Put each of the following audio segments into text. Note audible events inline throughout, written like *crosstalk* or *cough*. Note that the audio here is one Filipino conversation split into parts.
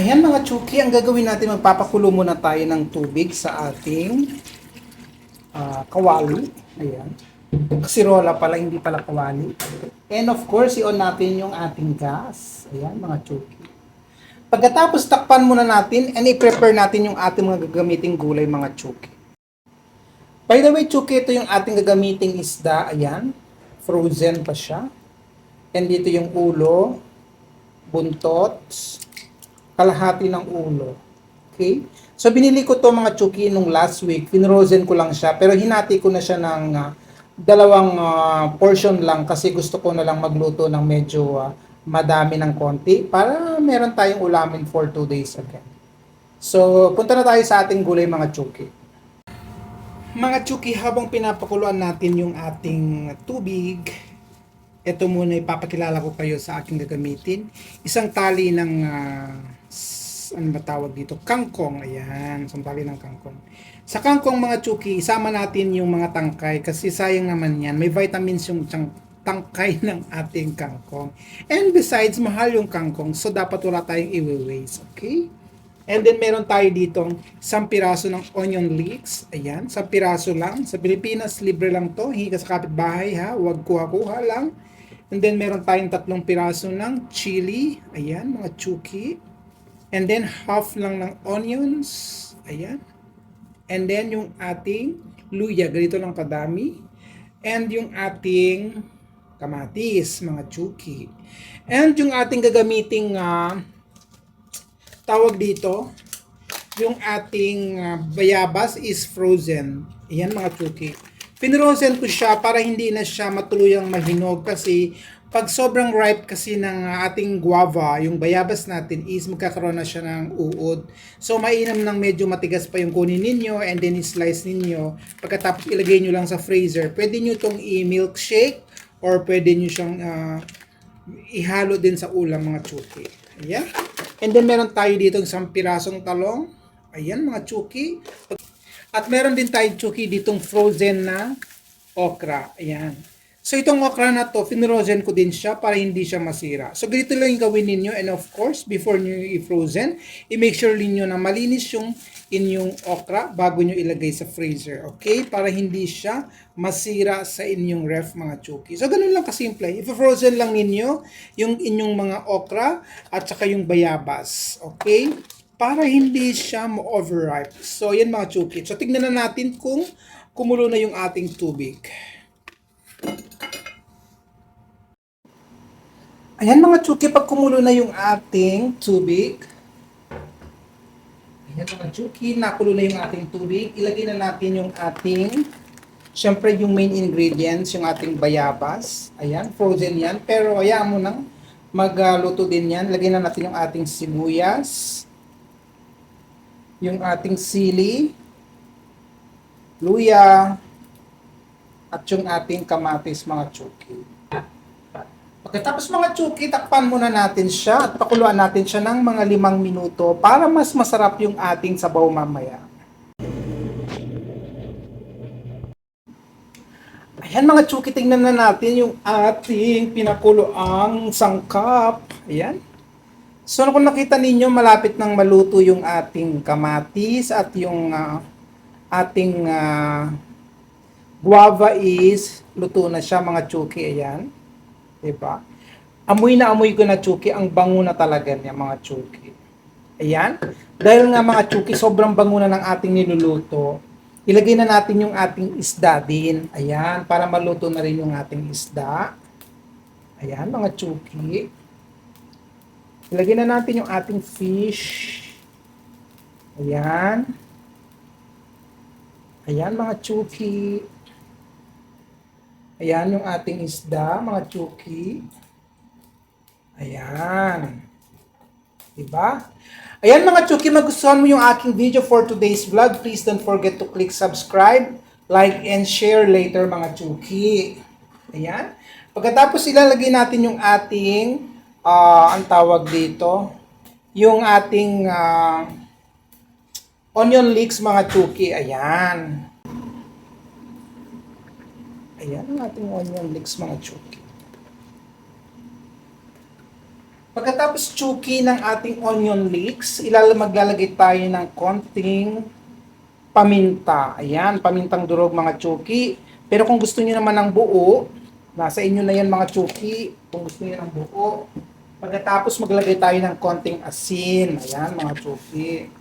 Ayan mga chuki, ang gagawin natin, magpapakulo muna tayo ng tubig sa ating ah, kawali. Ayan. Kasirola pala, hindi pala kawali. And of course, i-on natin yung ating gas. Ayan mga chuki. Pagkatapos takpan muna natin and i-prepare natin yung ating mga gagamiting gulay mga chuki. By the way, chuki, ito yung ating gagamiting isda. Ayan. Frozen pa siya. And dito yung ulo, buntot, kalahati ng ulo. Okay? So, binili ko to mga chuki nung last week. Pinrozen ko lang siya. Pero hinati ko na siya ng ah, dalawang ah, portion lang kasi gusto ko na lang magluto ng medyo ah, madami ng konti para meron tayong ulamin for 2 days again. So, punta na tayo sa ating gulay mga chuki. Mga chuki, habang pinapakuluan natin yung ating tubig, ito muna ipapakilala ko kayo sa aking gagamitin. Isang tali ng, s- ano ba tawag dito? Kangkong. Ayan, tali ng kangkong. Sa kangkong mga chuki, isama natin yung mga tangkay kasi sayang naman yan. May vitamins yung tangkay *laughs* ng ating kangkong. And besides, mahal yung kangkong so dapat wala tayong i-waste. Okay? And then meron tayo ditong isang piraso ng onion leeks. Ayan, sa piraso lang. Sa Pilipinas, libre lang to. Hingi ka sa kapitbahay ha. Huwag kuha-kuha lang. And then meron tayong tatlong piraso ng chili. Ayan, mga chuki. And then half lang ng onions. Ayan. And then yung ating luya. Ganito lang kadami. And yung ating kamatis, mga chuki. And yung ating gagamiting ah, tawag dito, yung ating ah, bayabas is frozen. Ayan mga chuki. Pinrozen ko siya para hindi na siya matuluyang mahinog kasi pag sobrang ripe kasi ng ating guava, yung bayabas natin is magkakaroon na siya ng uod. So mainam ng medyo matigas pa yung kunin ninyo and then i-slice ninyo. Pagkatapos ilagay nyo lang sa freezer. Pwede nyo itong i-milkshake or pwede nyo siyang ah, ihalo din sa ulam mga chuki. Ayan. And then meron tayo dito isang pirasong talong. Ayan mga chuki. At meron din tayo chuki ditong frozen na okra. Ayan. So itong okra na to, finrozen ko din siya para hindi siya masira. So ganito lang yung gawin ninyo and of course, before nyo i-frozen, i-make sure ninyo na malinis yung inyong okra bago nyo ilagay sa freezer. Okay? Para hindi siya masira sa inyong ref mga chuki. So ganun lang kasimple. I-frozen lang ninyo yung inyong mga okra at saka yung bayabas. Okay? Para hindi siya ma-overripe. So yan mga chuki. So tignan na natin kung kumulo na yung ating tubig. Ayan mga chuki, pag kumulo na yung ating tubig, ayan mga chuki, nakulo na yung ating tubig, ilagay na natin yung ating, syempre yung main ingredients, yung ating bayabas, ayan, frozen yan, pero hayaan mo nang magluto din yan, lagay na natin yung ating sibuyas, yung ating sili, luya, at yung ating kamatis mga chuki. Pagkatapos mga chuki, takpan muna natin siya at pakuluan natin siya ng mga limang minuto para mas masarap yung ating sabaw mamaya. Ayan mga chuki, tingnan na natin yung ating pinakuloang sangkap. Ayan. So kung nakita ninyo, malapit nang maluto yung ating kamatis at yung ah, ating ah, guava is luto na siya mga chuki. Ayan. Diba? Amoy na amoy ko na chuki, ang bango na talaga niya mga chuki. Ayan. Dahil nga mga chuki, sobrang bango na ng ating niluluto, ilagay na natin yung ating isda din. Ayan, para maluto na rin yung ating isda. Ayan, mga chuki. Ilagay na natin yung ating fish. Ayan. Ayan, mga chuki. Ayan yung ating isda, mga chuki. Ayan. Diba? Ayan mga chuki, magustuhan mo yung aking video for today's vlog. Please don't forget to click subscribe, like, and share later mga chuki. Ayan. Pagkatapos ilalagay natin yung ating, ah, ang tawag dito, yung ating ah, onion leeks mga chuki. Ayan. Ayan ang ating onion leeks mga chuki. Pagkatapos chuki ng ating onion leeks, maglalagay tayo ng konting paminta. Ayan, pamintang durog mga chuki. Pero kung gusto niyo naman ng buo, nasa inyo na yan mga chuki. Kung gusto niyo ng buo. Pagkatapos maglagay tayo ng konting asin. Ayan mga chuki.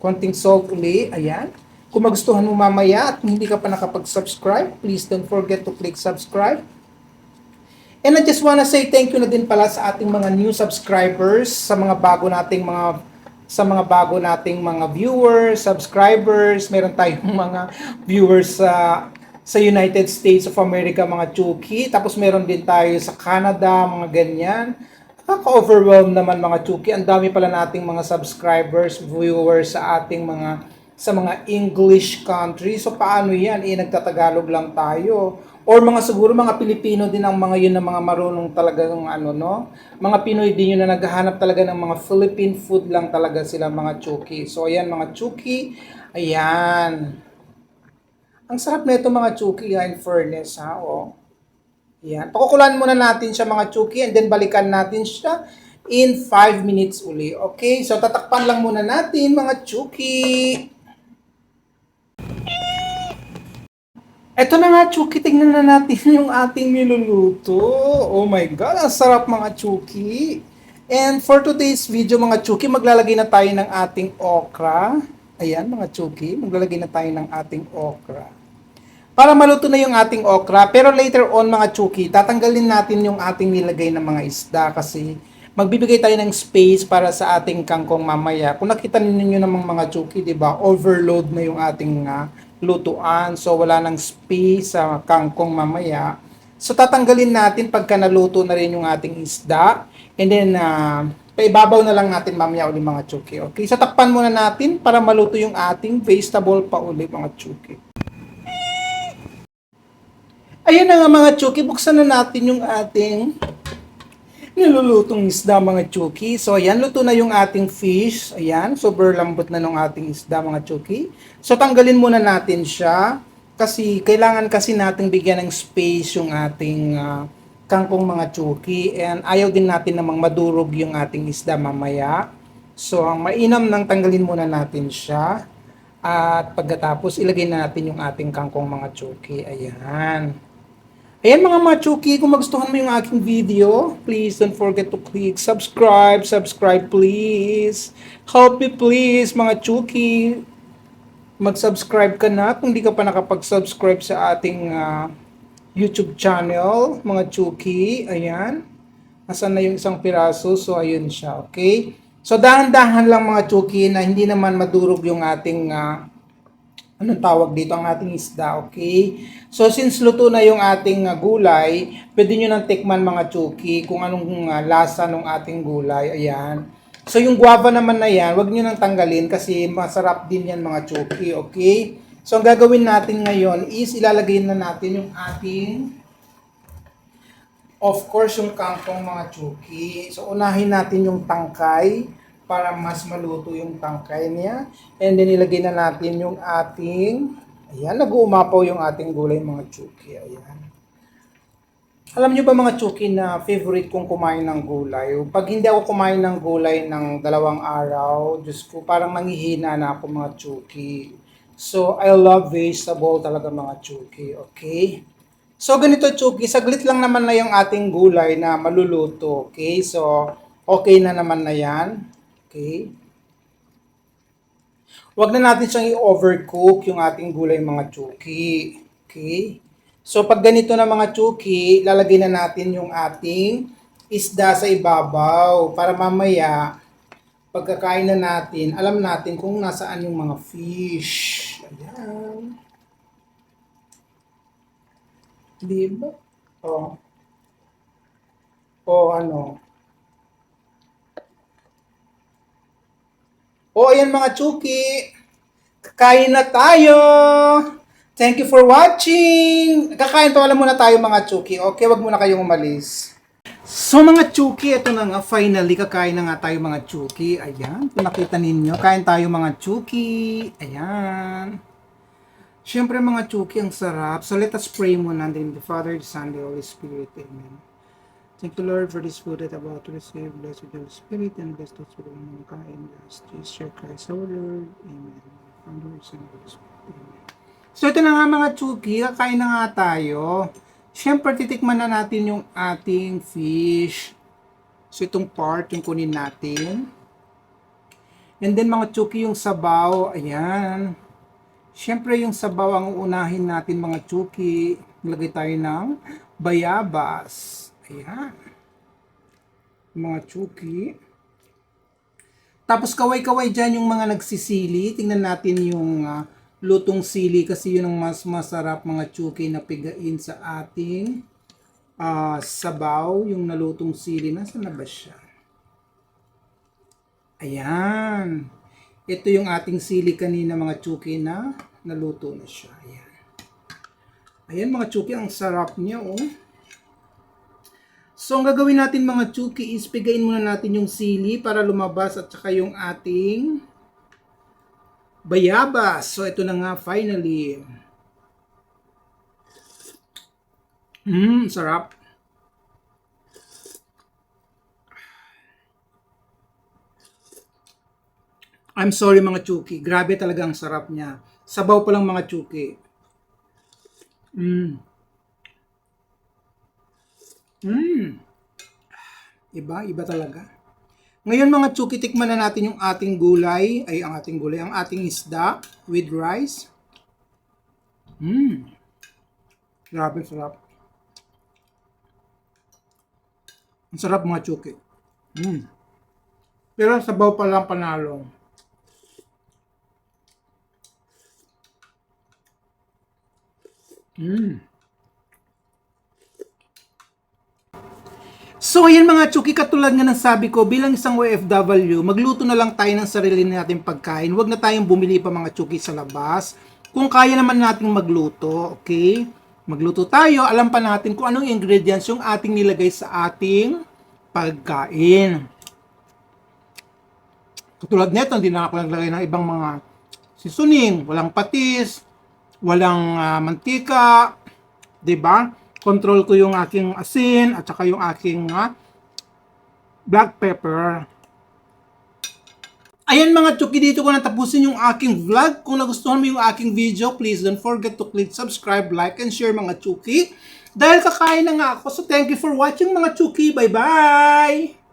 Konting salt uli. Ayan. Kung magustuhan mo mamaya at hindi ka pa nakapag-subscribe, please don't forget to click subscribe. And I just wanna say thank you na din pala sa ating mga new subscribers, sa mga bago nating mga sa mga bago nating mga viewers, subscribers, meron tayong *laughs* mga viewers sa sa United States of America, mga Chuki. Tapos meron din tayo sa Canada, mga ganyan. Nakaka-overwhelm naman mga Chuki. Ang dami pala nating mga subscribers, viewers sa ating mga sa mga English country. So paano yan? Eh, nagtatagalog lang tayo. Or mga siguro mga Pilipino din ang mga yun na mga marunong talaga ng ano no. Mga Pinoy din yun na naghahanap talaga ng mga Philippine food lang talaga sila mga chuki. So ayan mga chuki. Ayan. Ang sarap nito mga chuki ha, in fairness ha. Oh. Ayan. Pakukulan muna natin siya mga chuki and then balikan natin siya in 5 minutes uli. Okay? So tatakpan lang muna natin mga chuki. Eto na nga, Chuki. Tingnan na natin *laughs* yung ating niluluto. Oh my God, ang sarap mga Chuki. And for today's video mga Chuki, maglalagay na tayo ng ating okra. Ayan mga Chuki, maglalagay na tayo ng ating okra. Para maluto na yung ating okra, pero later on mga Chuki, tatanggalin natin yung ating nilagay ng mga isda kasi magbibigay tayo ng space para sa ating kangkong mamaya. Kung nakita ninyo namang mga Chuki, di ba, overload na yung ating ah, lutuan. So, wala nang space sa kangkong mamaya. So, tatanggalin natin pagka naluto na rin yung ating isda. And then, uh, paibabaw na lang natin mamaya uli mga chuki. Okay? So, takpan muna natin para maluto yung ating vegetable pa uli mga chuki. Ayan na nga mga chuki. Buksan na natin yung ating nilulutong isda mga chuki. So ayan, luto na yung ating fish. Ayan, super lambot na ng ating isda mga chuki. So tanggalin muna natin siya kasi kailangan kasi nating bigyan ng space yung ating ah, kangkong mga chuki and ayaw din natin namang madurog yung ating isda mamaya. So ang mainam nang tanggalin muna natin siya. At pagkatapos ilagay na natin yung ating kangkong mga chuki. Ayan. Ayan mga machuki, kung magustuhan mo yung aking video, please don't forget to click subscribe, subscribe please. Help me please mga chuki. Mag-subscribe ka na kung di ka pa nakapag-subscribe sa ating ah, YouTube channel, mga chuki. Ayan. Nasaan na yung isang piraso? So, ayun siya. Okay? So, dahan-dahan lang mga chuki na hindi naman madurog yung ating ah, anong tawag dito ang ating isda, okay? So since luto na yung ating uh, gulay, pwede nyo nang tikman mga chuki kung anong uh, lasa ng ating gulay, ayan. So yung guava naman na yan, wag nyo nang tanggalin kasi masarap din yan mga chuki, okay? So ang gagawin natin ngayon is ilalagay na natin yung ating of course yung kangkong mga chuki. So unahin natin yung tangkay para mas maluto yung tangkay niya. And then ilagay na natin yung ating, ayan, nag-uumapaw yung ating gulay mga chuki. Ayan. Alam nyo ba mga chuki na favorite kong kumain ng gulay? Pag hindi ako kumain ng gulay ng dalawang araw, Diyos ko, parang nanghihina na ako mga chuki. So, I love vegetable talaga mga chuki, okay? So, ganito chuki, saglit lang naman na yung ating gulay na maluluto, okay? So, okay na naman na yan. Okay? Huwag na natin siyang i-overcook yung ating gulay mga chuki. Okay? So pag ganito na mga chuki, lalagay na natin yung ating isda sa ibabaw para mamaya pagkakain na natin, alam natin kung nasaan yung mga fish. Ayan. Diba? O. O ano. O ayan mga chuki, kakain na tayo! Thank you for watching! Kakain to alam muna tayo mga chuki. Okay, wag muna kayong umalis. So mga chuki, ito na nga, finally, kakain na nga tayo mga chuki. Ayan, kung nakita ninyo, kain tayo mga chuki. Ayan. Siyempre mga chuki, ang sarap. So let us pray muna in the name of the Father, the Son, the Holy Spirit. Amen. Thank you, Lord, for this food that I'm about to receive. Blessed be the Spirit and blessed those who will mankind. Blessed Jesus, Christ our Lord. Amen. The Lord, Son, Holy. So ito na nga mga chuki, kakain na nga tayo. Siyempre, titikman na natin yung ating fish. So itong part, yung kunin natin. And then mga chuki, yung sabaw, ayan. Siyempre, yung sabaw ang unahin natin mga chuki. Lagay tayo ng bayabas. Ayan. Mga chuki. Tapos kaway-kaway dyan yung mga nagsisili. Tingnan natin yung ah, lutong sili kasi yun ang mas masarap mga chuki na pigain sa ating ah, sabaw. Yung nalutong sili. Nasaan na ba siya? Ayan. Ito yung ating sili kanina mga chuki na naluto na siya. Ayan. Ayan mga chuki, ang sarap niya oh. So ang gagawin natin mga chuki is pigain muna natin yung sili para lumabas at saka yung ating bayabas. So ito na nga finally. Mmm, sarap. I'm sorry mga chuki. Grabe talaga ang sarap niya. Sabaw pa lang mga chuki. Mmm. Mmm. Iba, iba talaga. Ngayon mga chuki, tikman na natin yung ating gulay, ay ang ating gulay, ang ating isda with rice. Mmm. Grabe, sarap. Ang sarap mga chuki. Mmm. Pero sabaw pa lang panalo. Mmm. So, ayan mga chuki, katulad nga ng sabi ko, bilang isang OFW, magluto na lang tayo ng sarili nating pagkain. Huwag na tayong bumili pa mga chuki sa labas. Kung kaya naman nating magluto, okay? Magluto tayo, alam pa natin kung anong ingredients yung ating nilagay sa ating pagkain. Katulad nito, hindi na ako naglagay ng ibang mga seasoning, walang patis, walang ah, mantika, 'di ba? Control ko yung aking asin at saka yung aking ah, black pepper. Ayan mga chuki, dito ko natapusin yung aking vlog. Kung nagustuhan mo yung aking video, please don't forget to click subscribe, like, and share mga chuki. Dahil kakain na nga ako, so thank you for watching mga chuki. Bye-bye!